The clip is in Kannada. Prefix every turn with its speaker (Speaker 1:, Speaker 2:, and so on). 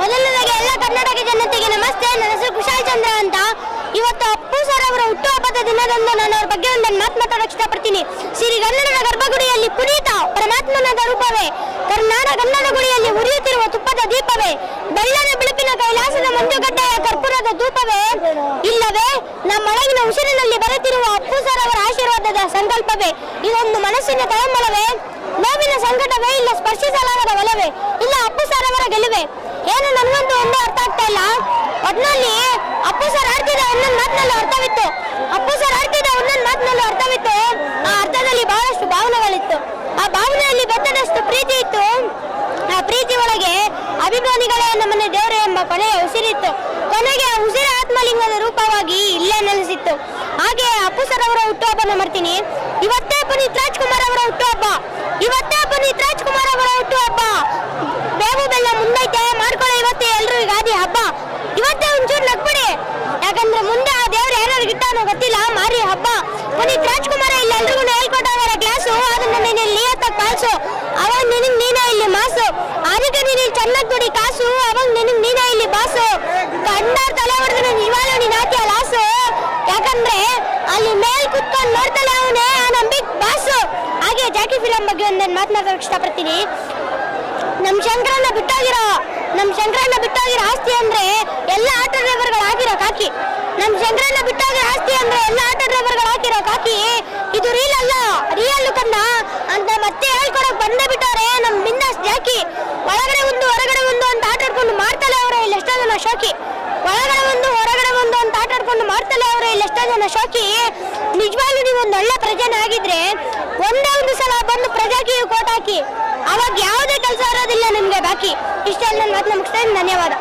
Speaker 1: ಮೊದಲನೇದಾಗಿ ಎಲ್ಲ ಕರ್ನಾಟಕ ಜನತೆಗೆ ನಮಸ್ತೆ. ನನ್ನ ಹೆಸರು ಕುಶಾಲ್ ಚಂದ್ರ ಅಂತ. ಇವತ್ತು ಅಪ್ಪು ಸರ್ ಅವರ ಹುಟ್ಟುಹಬ್ಬದ ದಿನದಂದು ನಾನು ಅವ್ರ ಬಗ್ಗೆ ಒಂದು ಮಾತು ಮಾತಾಡಕ್ಕೆ ಇಷ್ಟಪಡ್ತೀನಿ ಶ್ರೀಗನ್ನಡದ ಗರ್ಭಗುಡಿಯಲ್ಲಿ ಪುನೀತ ಪರಮಾತ್ಮನದ ರೂಪವೇ. ಕರ್ನಾಟಕ ಕನ್ನಡ ಗುಡಿಯಲ್ಲಿ ಉರಿಯುತ್ತಿರುವ ತುಪ್ಪದ ದೀಪವೇ. ಬೆಳ್ಳನ ಬಿಳುಪಿನ ಕೈಲಾಸದ ಮಂಜುಗಡ್ಡೆಯ ಕರ್ಪೂರದ ಧೂಪವೇ. ಇಲ್ಲವೇ ನಮ್ಮೊಳಗಿನ ಉಸಿರಿನಲ್ಲಿ ಬರುತ್ತಿರುವ ಅಪ್ಪು ಸರ್ ಅವರ ಆಶೀರ್ವಾದದ ಸಂಕಲ್ಪವೇ. ಇದೊಂದು ಮನಸ್ಸಿನ ತಳಮಳವೇ ನೋವಿನ ಸಂಕಟವೇ, ಇಲ್ಲ ಸ್ಪರ್ಶಿಸಲಾಗದ ಒಲವೇ. ಇಲ್ಲ ಅಪ್ಪು ಸರ್ ಅವರ ಗೆಲುವೆ. ಏನು ನನಗಂತೂ ಒಂದು ಅರ್ಥ ಆಗ್ತಾ ಇಲ್ಲ. ಒಟ್ನಲ್ಲಿ ಅಪ್ಪು ಸರ್ ಆಡ್ತಿದ್ದ ಒಂದೊಂದು ಮಾತಿನಲ್ಲಿ ಅರ್ಥವಿತ್ತು ಅಪ್ಪು ಸರ್ ಆಡ್ತಿದ್ದ ಒಂದೊಂದು ಮಾತಿನಲ್ಲಿ ಅರ್ಥವಿತ್ತು ಆ ಅರ್ಥದಲ್ಲಿ ಬಹಳಷ್ಟು ಭಾವನೆಗಳಿತ್ತು. ಆ ಭಾವನೆಯಲ್ಲಿ ಬೆತ್ತದಷ್ಟು ಪ್ರೀತಿ ಇತ್ತು. ಆ ಪ್ರೀತಿ ಒಳಗೆ ಅಭಿಮಾನಿಗಳೇ ನಮ್ಮನೆ ದೇವರು ಎಂಬ ಕೊನೆಯ ಉಸಿರಿತ್ತು. ಕೊನೆಗೆ ಆ ಉಸಿರ ಆತ್ಮಲಿಂಗದ ರೂಪವಾಗಿ ಇಲ್ಲೇ ನೆಲೆಸಿತ್ತು. ಹಾಗೆ ಅಪ್ಪು ಸರ್ ಅವರ ಹುಟ್ಟುಹಬ್ಬನ ಮಾಡ್ತೀನಿ. ಇವತ್ತೇ ಪುನೀತ್ ರಾಜ್ಕುಮಾರ್ ಅವರ ಹುಟ್ಟುಹಬ್ಬ. ಇವತ್ತೇ ಪುನೀತ್ ರಾಜ್ಕುಮಾರ್ ಅವರ ಹುಟ್ಟುಹಬ್ಬ. ಬೇವು ಬೆಲ್ಲ ಒಂದನ್ನು ಮಾತನಾಡೋಕೆ ಇಷ್ಟಪಡ್ತೀನಿ. ನಮ್ ಶಂಕರನ್ನ ಬಿಟ್ಟೋಗಿರೋ, ನಮ್ ಶಂಕರನ್ನ ಬಿಟ್ಟೋಗಿರೋ ಆಸ್ತಿ ಅಂದ್ರೆ ಎಲ್ಲ ಆಟೋ ಡ್ರೈವರ್ಗಳು ಆಗಿರೋ ಕಾಕಿ. ನಮ್ ಶಂಕರನ್ನ ಬಿಟ್ಟೋಗಿರೋ ಆಸ್ತಿ ಅಂದ್ರೆ ಎಲ್ಲ ಆಟೋ ಡ್ರೈವರ್ಗಳು ಆಗಿರೋ ಕಾಕಿ, ಇದು ರೀಲ್ ಅಲ್ಲ ರಿಯಲ್ ಕಂದ ಅಂತ ಮತ್ತೆ ಹೇಳ್ಕೊಡಕ್ ಬಂದೇ ಬಿಟ್ಟವ್ರೆ ನಮ್ ಬಿಂದಾಸ್ ಜಾಕಿ. ಒಳಗಡೆ ಒಂದು, ಹೊರಗಡೆ ಒಂದು ಅಂತ ಆಟಾಡ್ಕೊಂಡು ಮಾಡ್ತಲೇ ಅವ್ರೆ ಇಲ್ಲಿ ಎಷ್ಟೋ ಜನ ಶೋಕಿ. ಒಳಗಡೆ ಒಂದು, ಹೊರಗಡೆ ಒಂದು ಅಂತ ಆಟಾಡ್ಕೊಂಡು ಮಾಡ್ತಲೇ ಅವ್ರೆ ಇಲ್ಲಿ ಎಷ್ಟೋ ಜನ ಶೋಕಿ. ನಿಜವಾಗ್ಲೂ ನೀವು ಒಂದು ಒಳ್ಳೆ ಪ್ರಜೆನ ಆಗಿದ್ರೆ ಒಂದೇ ಸಲ ಕೋಟ್ ಹಾಕಿ ಅವಾಗ ಯಾವುದೇ ಕೆಲಸ ಇರೋದಿಲ್ಲ ನಿಮ್ಗೆ, ಬಾಕಿ ಇಷ್ಟೆಲ್ಲ ನನ್ನ ಮಾತು ಮುಗಿಸ್ತಾ ಇದ್ದೀನಿ. ಧನ್ಯವಾದ